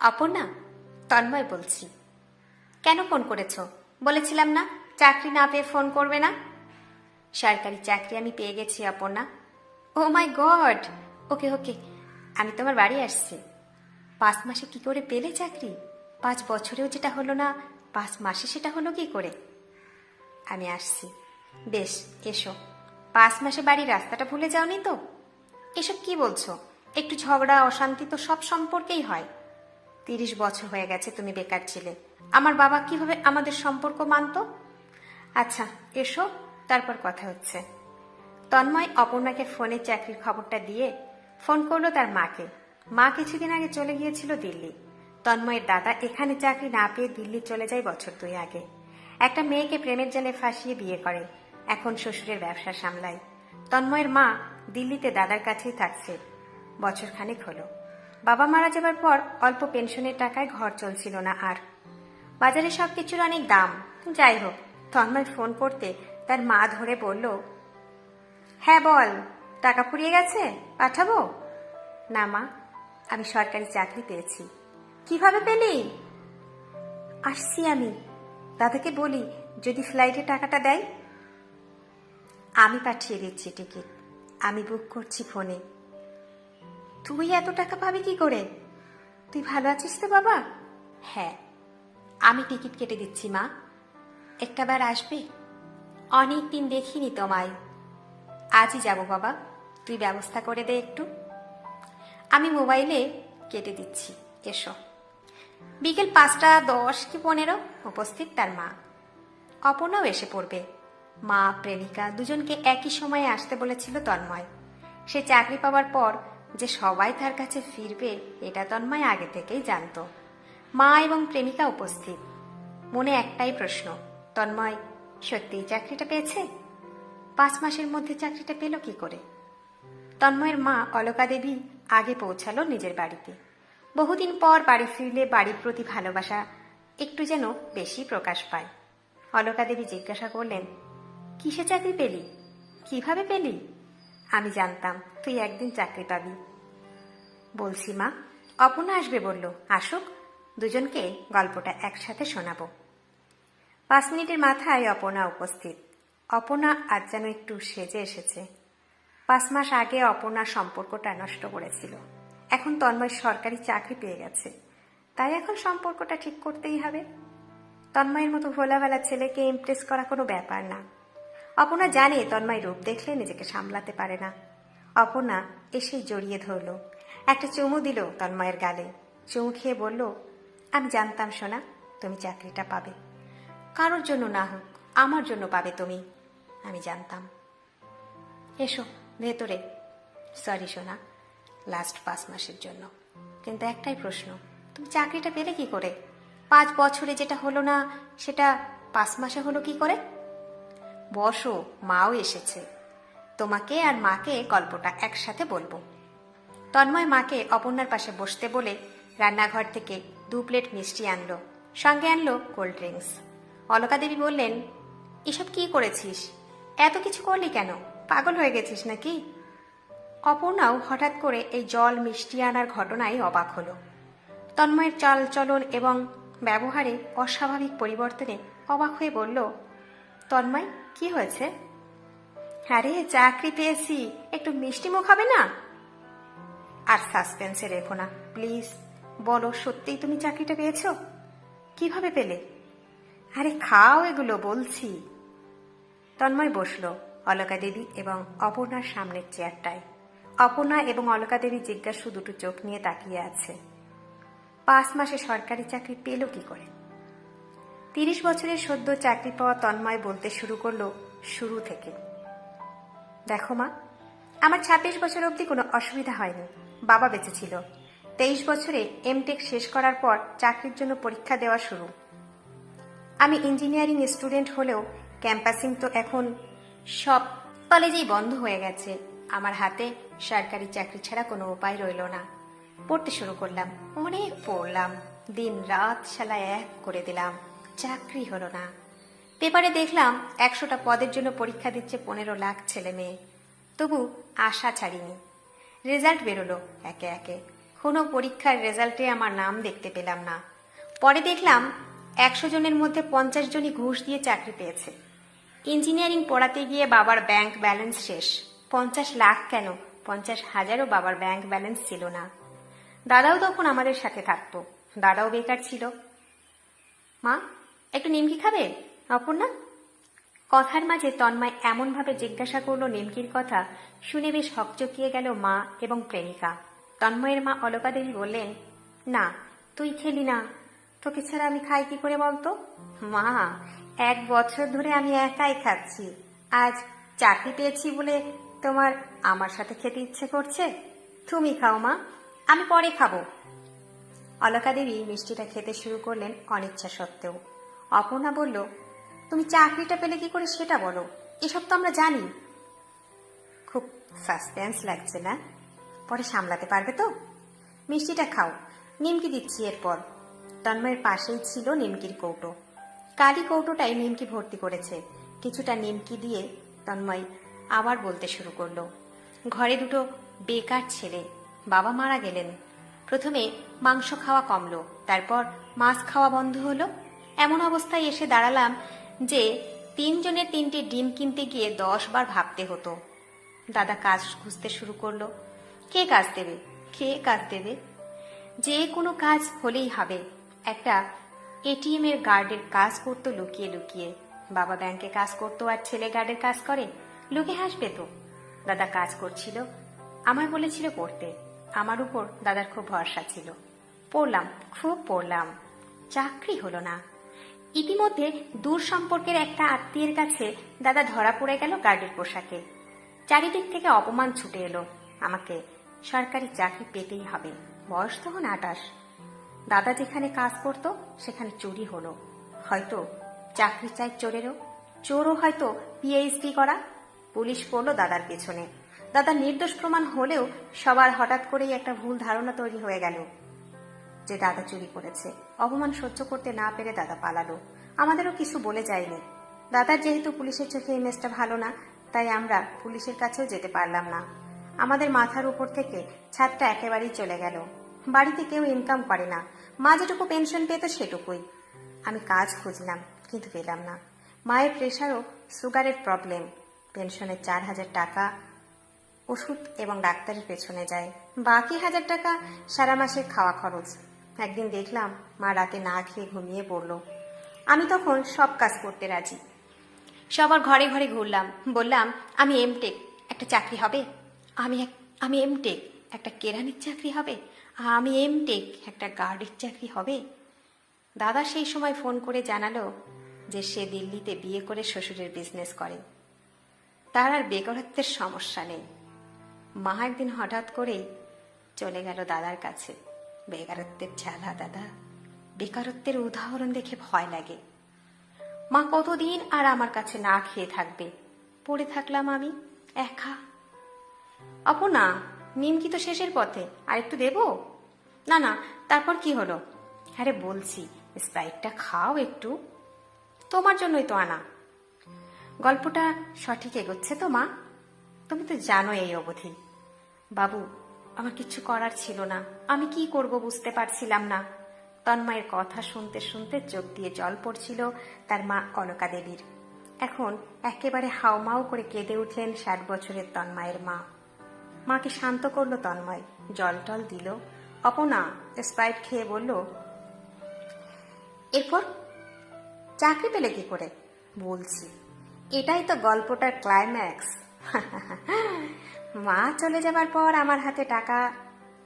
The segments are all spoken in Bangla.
অপর্ণা তন্ময় বলছি। কেন ফোন করেছ? বলেছিলাম না, চাকরি না পেয়ে ফোন করবে না? সরকারি চাকরি আমি পেয়ে গেছি অপর্ণা ও মাই গড ওকে ওকে, আমি তোমার বাড়ি আসছি। পাঁচ মাসে কি করে পেলে চাকরি? পাঁচ বছরেও যেটা হলো না, পাঁচ মাসে সেটা হলো কি করে? আমি আসছি। বেশ, এসো। পাঁচ মাসে বাড়ির রাস্তাটা ভুলে যাওনি তো? এসব কি বলছো? একটু ঝগড়া, অশান্তি তো সব সম্পর্কেই হয়। তিরিশ বছর হয়ে গেছে তুমি বেকার ছিলে। আমার বাবা কীভাবে আমাদের সম্পর্ক মানতো? আচ্ছা এসো, তারপর কথা হচ্ছে। তন্ময় অপর্ণাকে ফোনে চাকরির খবরটা দিয়ে ফোন করল তার মাকে। মা কিছুদিন আগে চলে গিয়েছিল দিল্লি। তন্ময়ের দাদা এখানে চাকরি না পেয়ে দিল্লি চলে যায় বছর দুই আগে। একটা মেয়েকে প্রেমের জালে ফাঁসিয়ে বিয়ে করে। এখন শ্বশুরের ব্যবসা সামলায়। তন্ময়ের মা দিল্লিতে দাদার কাছেই থাকছে। বছর খানেক হলো। বাবা মারা যাবার পর অল্প পেনশনের টাকায় ঘর চলছিল না আর। বাজারে সব কিছুর অনেক দাম। যাই হোক, তন্ময় ফোন করতে তার মা ধরে বলল হ্যাঁ বল, টাকা ফুরিয়ে গেছে? পাঠাবো? না, মা, আমি সরকারি চাকরি পেয়েছি। কীভাবে পেলি? আসছি আমি। দাদাকে বলি, যদি ফ্লাইটে টাকাটা দেয়? আমি পাঠিয়ে দিচ্ছি টিকিট। আমি বুক করছি ফোনে। তুই এত টাকা পাবি কি করে? তুই ভালো আছিস তো, বাবা? হ্যাঁ আমি টিকিট কেটে দিচ্ছি, মা। একটাবার আসবে? অনেক দিন দেখিনি তোমায়। আজই যাব, বাবা। তুই ব্যবস্থা করে দে একটু। আমি মোবাইলে কেটে দিচ্ছি। এসো। বিকেল পাঁচটা দশ কি পনেরো উপস্থিত তার মা। অপর্ণাও এসে পড়বে। মা, প্রেমিকা দুজনকে একই সময়ে আসতে বলেছিল তন্ময়। সে চাকরি পাওয়ার পর যে সবাই তার কাছে ফিরবে, এটা তন্ময় আগে থেকেই জানতো। মা এবং প্রেমিকা উপস্থিত। মনে একটাই প্রশ্ন, তন্ময়, সত্যিই চাকরিটা পেয়েছে? পাঁচ মাসের মধ্যে চাকরিটা পেল কি করে? তন্ময়ের মা অলকা দেবী আগে পৌঁছালো নিজের বাড়িতে। বহুদিন পর বাড়ি ফিরলে বাড়ির প্রতি ভালোবাসা একটু যেন বেশি প্রকাশ পায়। অলকা দেবী জিজ্ঞাসা করলেন, কিসে চাকরি পেলি? কীভাবে পেলি? আমি জানতাম, তুই একদিন চাকরি পাবি। বলছি, মা। অপর্ণা আসবে বলল, আসুক, দুজনকে গল্পটা একসাথে শোনাবো। পাঁচ মিনিটের মাথায় অপর্ণা উপস্থিত। অপর্ণা আজ যেন একটু সেজে এসেছে। পাঁচ মাস আগে অপর্ণার সম্পর্কটা নষ্ট করেছিল। এখন তন্ময় সরকারি চাকরি পেয়ে গেছে। তাই এখন সম্পর্কটা ঠিক করতেই হবে। তন্ময়ের মতো ভোলাবেলা ছেলেকে ইমপ্রেস করা কোনো ব্যাপার না। অপর্ণা জানে তন্ময় রূপ দেখলে নিজেকে সামলাতে পারে না। অপর্ণা এসে জড়িয়ে ধরল। একটা চুমু দিল তন্ময়ের গালে। চুমু খেয়ে বলল, আমি জানতাম সোনা, তুমি চাকরিটা পাবে। কারোর জন্য না হোক, আমার জন্য পাবে তুমি। আমি জানতাম। এসো, ভেতরে। সরি সোনা লাস্ট পাঁচ মাসের জন্য। কিন্তু একটাই প্রশ্ন, তুমি চাকরিটা পেলে কি করে? পাঁচ বছরে যেটা হলো না, সেটা পাঁচ মাসে হলো কি করে? বসো, মাও এসেছে। তোমাকে আর মাকে গল্পটা একসাথে বলব। তন্ময় মাকে অপর্ণার পাশে বসতে বলে রান্নাঘর থেকে দু প্লেট মিষ্টি আনলো, সঙ্গে আনলো কোল্ড ড্রিঙ্কস। অলকা দেবী বললেন, এসব কি করেছিস? এত কিছু করলি কেন? পাগল হয়ে গেছিস নাকি? অপর্ণাও হঠাৎ করে এই জল মিষ্টি আনার ঘটনায় অবাক হলো। তন্ময়ের চাল চলন এবং ব্যবহারে অস্বাভাবিক পরিবর্তনে অবাক হয়ে বলল তন্ময়, কি হয়েছে? আরে, চাকরি পেয়েছি। একটু মিষ্টি মুখ হবে না? আর সাসপেন্সে রেখো না, প্লিজ। বলো, সত্যিই তুমি চাকরিটা পেয়েছ? কীভাবে পেলে? আরে, খাও এগুলো, বলছি। তন্ময় বসল অলকা দেবী এবং অপর্ণার সামনের চেয়ারটায়। অপর্ণা এবং অলকা দেবী জিজ্ঞাসু দুটো চোখ নিয়ে তাকিয়ে আছে। পাঁচ মাসে সরকারি চাকরি পেল কি করে? তিরিশ বছরের সদ্য চাকরি পাওয়া তন্ময় বলতে শুরু করল শুরু থেকে। দেখো মা, আমার ছাব্বিশ বছর অবধি কোনো অসুবিধা হয়নি, বাবা বেঁচে ছিল। তেইশ বছরে এমটেক শেষ করার পর চাকরির জন্য পরীক্ষা দেওয়া শুরু। আমি ইঞ্জিনিয়ারিং স্টুডেন্ট হলেও ক্যাম্পাসিং তো এখন সব কলেজেই বন্ধ হয়ে গেছে। আমার হাতে সরকারি চাকরি ছাড়া কোনো উপায় রইল না। পড়তে শুরু করলাম, অনেক পড়লাম দিন রাত শালা এক করে দিলাম। চাকরি হলো না। পেপারে দেখলাম একশোটা পদের জন্য পরীক্ষা দিচ্ছে পনেরো লাখ ছেলে মেয়ে। তবু আশা ছাড়িনি। রেজাল্ট বেরোলো একে একে। কোনো পরীক্ষার রেজাল্টে আমার নাম দেখতে পেলাম না। পরে দেখলাম একশো জনের মধ্যে পঞ্চাশ জনই ঘুষ দিয়ে চাকরি পেয়েছে। ইঞ্জিনিয়ারিং পড়াতে গিয়ে বাবার ব্যাংক ব্যালেন্স শেষ। পঞ্চাশ লাখ কেন? পঞ্চাশ হাজারও বাবার ব্যাংক ব্যালেন্স ছিল না। দাদাও তখন আমাদের সাথে থাকতো। দাদাও বেকার ছিল। মা একটু নিমকি খাবে? অপর্ণা? কথার মাঝে তন্ময় এমনভাবে জিজ্ঞাসা করল নিমকির কথা, শুনে বেশ হকচকিয়ে গেল মা এবং প্রেমিকা। তন্ময়ের মা অলকা দেবী বললেন, না, তুই খেলি না। তোকে ছাড়া আমি খাই কি করে বলতো? মা, এক বছর ধরে আমি একাই খাচ্ছি। আজ চাকরি পেয়েছি বলে তোমার আমার সাথে খেতে ইচ্ছে করছে? তুমি খাও মা, আমি পরে খাব। অলকা দেবী মিষ্টিটা খেতে শুরু করলেন অনিচ্ছা সত্ত্বেও। অপর্ণা বলল, তুমি চাকরিটা পেলে কি করে সেটা বলো। এসব তো আমরা জানি। খুব সাসপেন্স লাগছে না? পরে সামলাতে পারবে তো? মিষ্টিটা খাও, নিমকি দিচ্ছি এরপর। তন্ময়ের পাশেই ছিল নিমকির কৌটো। কালি কৌটোটাই নিমকি ভর্তি করেছে। কিছুটা নিমকি দিয়ে তন্ময় আবার বলতে শুরু করল, ঘরে দুটো বেকার ছেলে, বাবা মারা গেলেন। প্রথমে মাংস খাওয়া কমলো, তারপর মাছ খাওয়া বন্ধ হলো। এমন অবস্থায় এসে দাঁড়ালাম যে তিনজনের তিনটে ডিম কিনতে গিয়ে দশ বার ভাবতে হতো। দাদা কাজ খুঁজতে শুরু করল। কে কাজ দেবে? কে কাজ দেবে? যে কোনো কাজ হলেই হবে। একটা এটিএম এর গার্ডের কাজ করতো লুকিয়ে লুকিয়ে। বাবা ব্যাংকে কাজ করতো আর ছেলে গার্ডের কাজ করে। লোকে হাসবে তো। দাদা কাজ করছিল। আমায় বলেছিল পড়তে। আমার উপর দাদার খুব ভরসা ছিল। পড়লাম, খুব পড়লাম। চাকরি হলো না। ইতিমধ্যে দূর সম্পর্কের একটা আত্মীয়ের কাছে দাদা ধরা পড়ে গেল গার্ডের পোশাকে। চারিদিক থেকে অপমান ছুটে এলো। আমাকে সরকারি চাকরি পেতেই হবে। বয়স তখন আটাশ। দাদা যেখানে কাজ করত, সেখানে চুরি হলো। হয়তো চাকরি চাই চোরেরও। চোরও হয়তো পিএইচডি করা। পুলিশ পড়ল দাদার পেছনে। দাদা নির্দোষ প্রমাণ হলেও সবার হঠাৎ করেই একটা ভুল ধারণা তৈরি হয়ে গেল। যে দাদা চুরি করেছে। অপমান সহ্য করতে না পেরে দাদা পালালো। আমাদেরও কিছু বলে যায়নি। দাদার যেহেতু পুলিশের চোখে ইমেজটা ভালো না, তাই আমরা পুলিশের কাছেও যেতে পারলাম না। আমাদের মাথার উপর থেকে ছাদটা একেবারেই চলে গেল। বাড়িতে কেউ ইনকাম করে না। মা যেটুকু পেনশন পেত সেটুকুই। আমি কাজ খুঁজলাম, কিন্তু পেলাম না। মায়ের প্রেশারও সুগারের প্রবলেম পেনশনের চার হাজার টাকা ওষুধ এবং ডাক্তারের পেছনে যায়। বাকি হাজার টাকা সারা মাসের খাওয়া খরচ। একদিন দেখলাম মা রাতে না খেয়ে ঘুমিয়ে পড়ল। আমি তখন সব কাজ করতে রাজি। সবার ঘরে ঘরে ঘুরলাম। বললাম, আমি এমটেক একটা চাকরি হবে? আমি এক, আমি এমটেক একটা কেরানির চাকরি হবে? আমি এমটেক একটা গার্ডের চাকরি হবে? দাদা সেই সময় ফোন করে জানালো যে সে দিল্লিতে বিয়ে করে শ্বশুরের বিজনেস করে। তার আর বেকারত্বের সমস্যা নেই। মা একদিন হঠাৎ করেই চলে গেল দাদার কাছে। বেকারত্বের জ্বালা, দাদা। বেকারত্বের উদাহরণ দেখে ভয় লাগে। মা কতদিন আর আমার কাছে না খেয়ে থাকবে? পড়ে থাকলাম আমি, একা। অপনা নিমকি তো শেষের পথে? আর একটু দেবো? না না, তারপর কি হলো? আরে বলছি, স্প্রাইটটা খাও একটু। তোমার জন্যই তো আনা। গল্পটা সঠিক এগোচ্ছে তো, মা? তুমি তো জানো এই অবধি। বাবু আমার কিছু করার ছিল না। আমি কি করব বুঝতে পারছিলাম না। তন্ময়ের কথা শুনতে শুনতে চোখ দিয়ে জল পড়ছিল তার মা অলকা দেবীর। এখন একেবারে হাউমাউ করে কেঁদে উঠলেন ষাট বছরের তন্ময়ের মা। মাকে শান্ত করল তন্ময়, জল টল দিল। অপনা স্প্রাইট খেয়ে বলল, এরপর চাকরি পেলে কি করে? বলছি। এটাই তো গল্পটার ক্লাইম্যাক্স মা চলে যাবার পর আমার হাতে টাকা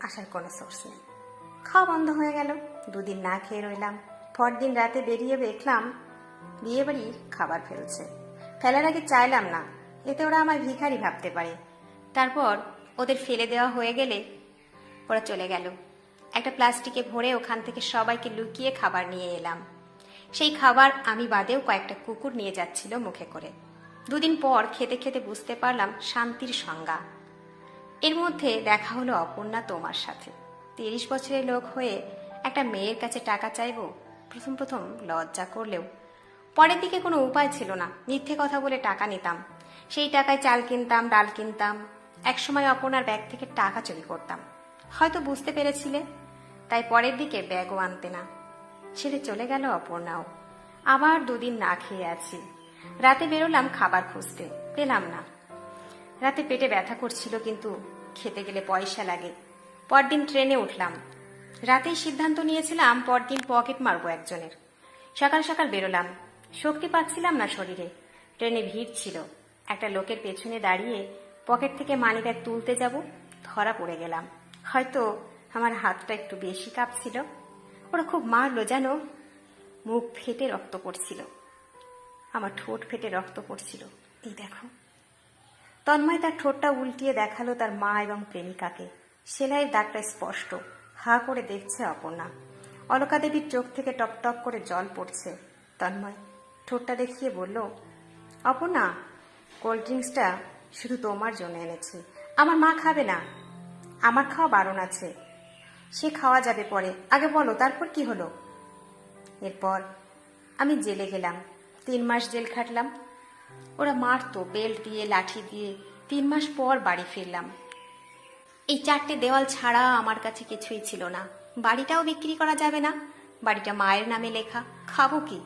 আসার কোনো সোর্স নেই। খাওয়া বন্ধ হয়ে গেল। দুদিন না খেয়ে রইলাম। পরদিন রাতে বেরিয়ে দেখলাম বিয়ে বাড়ির খাবার ফেলছে ফেলার আগে চাইলাম না, এতে ওরা আমার ভিখারি ভাবতে পারে। তারপর ওদের ফেলে দেওয়া হয়ে গেলে ওরা চলে গেল। একটা প্লাস্টিকে ভরে ওখান থেকে সবাইকে লুকিয়ে খাবার নিয়ে এলাম। সেই খাবার আমি বাদেও কয়েকটা কুকুর নিয়ে যাচ্ছিল মুখে করে। দুদিন পর খেতে খেতে বুঝতে পারলাম শান্তির সংজ্ঞা। এর মধ্যে দেখা হলো অপর্ণা তোমার সাথে। তিরিশ বছরের লোক হয়ে একটা মেয়ের কাছে টাকা চাইব, প্রথম প্রথম লজ্জা করলেও। পরের দিকে কোনো উপায় ছিল না, মিথ্যে কথা বলে টাকা নিতাম। সেই টাকায় চাল কিনতাম, ডাল কিনতাম। একসময় অপর্ণার ব্যাগ থেকে টাকা চুরি করতাম। হয়তো বুঝতে পেরেছিলে, তাই পরের দিকে ব্যাগও আনতে না। ছেড়ে চলে গেল অপর্ণাও। আবার দুদিন না খেয়ে আছি। রাতে বেরোলাম খাবার খুঁজতে। পেলাম না। রাতে পেটে ব্যথা করছিল কিন্তু খেতে গেলে পয়সা লাগে। পরদিন ট্রেনে উঠলাম। রাতেই সিদ্ধান্ত নিয়েছিলাম পরদিন পকেট মারবো একজনের। সকাল সকাল বেরোলাম। শক্তি পাচ্ছিলাম না শরীরে। ট্রেনে ভিড় ছিল। একটা লোকের পেছনে দাঁড়িয়ে পকেট থেকে মানিব্যাগ তুলতে যাব, ধরা পড়ে গেলাম। হয়তো আমার হাতটা একটু বেশি কাঁপছিল। ওরা খুব মারলো জানো, মুখ ফেটে রক্ত পড়ছিল। আমার ঠোঁট ফেটে রক্ত পড়ছিল। এই দেখো। তন্ময় তার ঠোঁটটা উল্টিয়ে দেখাল তার মা এবং প্রেমিকাকে। সেলাইয়ের দাগটা স্পষ্ট। হা করে দেখছে অপর্ণা। অলকা দেবীর চোখ থেকে টপ টপ করে জল পড়ছে। তন্ময় ঠোঁটটা দেখিয়ে বলল, অপর্ণা, কোল্ড ড্রিঙ্কসটা শুধু তোমার জন্য এনেছি। আমার মা খাবে না। আমার খাওয়া বারণ আছে। সে খাওয়া যাবে পরে। আগে বলো, তারপর কি হলো? এরপর আমি জেলে গেলাম। তিন মাস জেল খাটলাম। ওরা মারতো, বেল্ট দিয়ে, লাঠি দিয়ে। তিন মাস পর বাড়ি ফিরলাম। এই চারটে দেওয়াল ছাড়া আমার কাছে কিছুই ছিল না। বাড়িটাও বিক্রি করা যাবে না। বাড়িটা মায়ের নামে লেখা। খাব কি?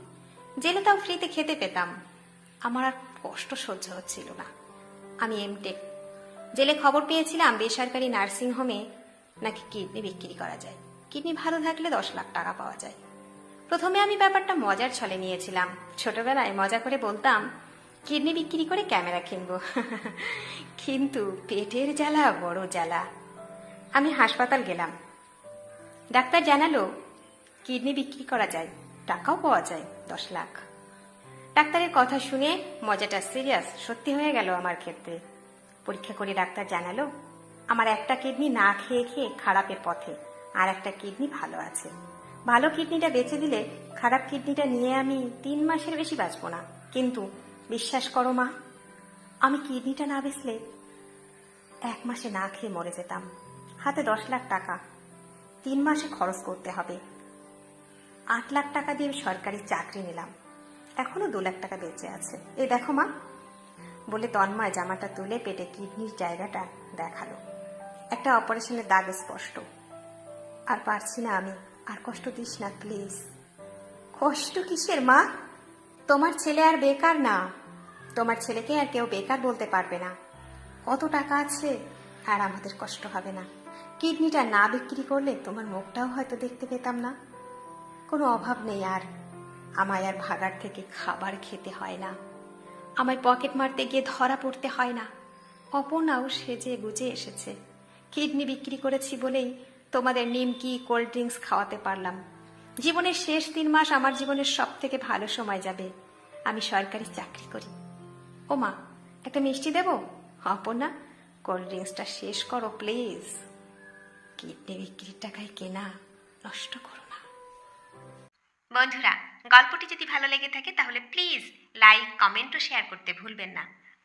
জেলে তাও ফ্রিতে খেতে পেতাম। আমার আর কষ্ট সহ্য হচ্ছিল না। আমি এমটেক জেলে খবর পেয়েছিলাম বেসরকারি নার্সিং হোমে নাকি কিডনি বিক্রি করা যায়। কিডনি ভালো থাকলে দশ লাখ টাকা পাওয়া যায়। প্রথমে আমি ব্যাপারটা মজার ছলে নিয়েছিলাম। ছোটবেলায় মজা করে বলতাম, কিডনি বিক্রি করে ক্যামেরা কিনবো। কিন্তু পেটের জ্বালা বড় জ্বালা। আমি হাসপাতাল গেলাম। ডাক্তার জানালো, কিডনি বিক্রি করা যায়, টাকাও পাওয়া যায়, দশ লাখ। ডাক্তারের কথা শুনে মজাটা সিরিয়াস সত্যি হয়ে গেল আমার ক্ষেত্রে। পরীক্ষা করে ডাক্তার জানালো, আমার একটা কিডনি না খেয়ে খেয়ে খারাপের পথে, আর একটা কিডনি ভালো আছে। ভালো কিডনিটা বেঁচে দিলে খারাপ কিডনিটা নিয়ে আমি তিন মাসের বেশি বাঁচবো না। কিন্তু বিশ্বাস করো মা, আমি কিডনিটা না বেচলে এক মাসে না খেয়ে মরে যেতাম। হাতে দশ লাখ টাকা। তিন মাসে খরচ করতে হবে। আট লাখ টাকা দিয়ে সরকারি চাকরি নিলাম। এখনও দু লাখ টাকা বেঁচে আছে। এই দেখো মা, বলে তন্ময় জামাটা তুলে পেটে কিডনির জায়গাটা দেখাল। একটা অপারেশনের দাগ স্পষ্ট। আর পারছি না আমি আর কষ্ট দিস না প্লিজ কষ্ট কিসের, মা? তোমার ছেলে আর বেকার না। তোমার ছেলেকে আর কেউ বেকার বলতে পারবে না। কত টাকা আছে আর আমাদের কষ্ট হবে না। কিডনিটা না বিক্রি করলে তোমার মুখটাও হয়তো দেখতে পেতাম না। কোনো অভাব নেই আর। আমায় আর ভাগার থেকে খাবার খেতে হয় না। আমায় পকেট মারতে গিয়ে ধরা পড়তে হয় না। অপর্ণাও সেজে গুজে এসেছে। কিডনি বিক্রি করেছি বলেই তোমাদের নিমকি, কোল্ড ড্রিঙ্কস খাওয়াতে পারলাম। জীবনের শেষ তিন মাস আমার জীবনের সব থেকে ভালো সময় যাবে। আমি সরকারি চাকরি করি। ও মা, একটা মিষ্টি দেবো? অপর্ণা কোল্ড ড্রিঙ্কসটা শেষ করো, প্লিজ। কিডনি বিক্রির টাকায় কেনা, নষ্ট করো না। বন্ধুরা, গল্পটি যদি ভালো লেগে থাকে, তাহলে প্লিজ লাইক, কমেন্ট ও শেয়ার করতে ভুলবেন না।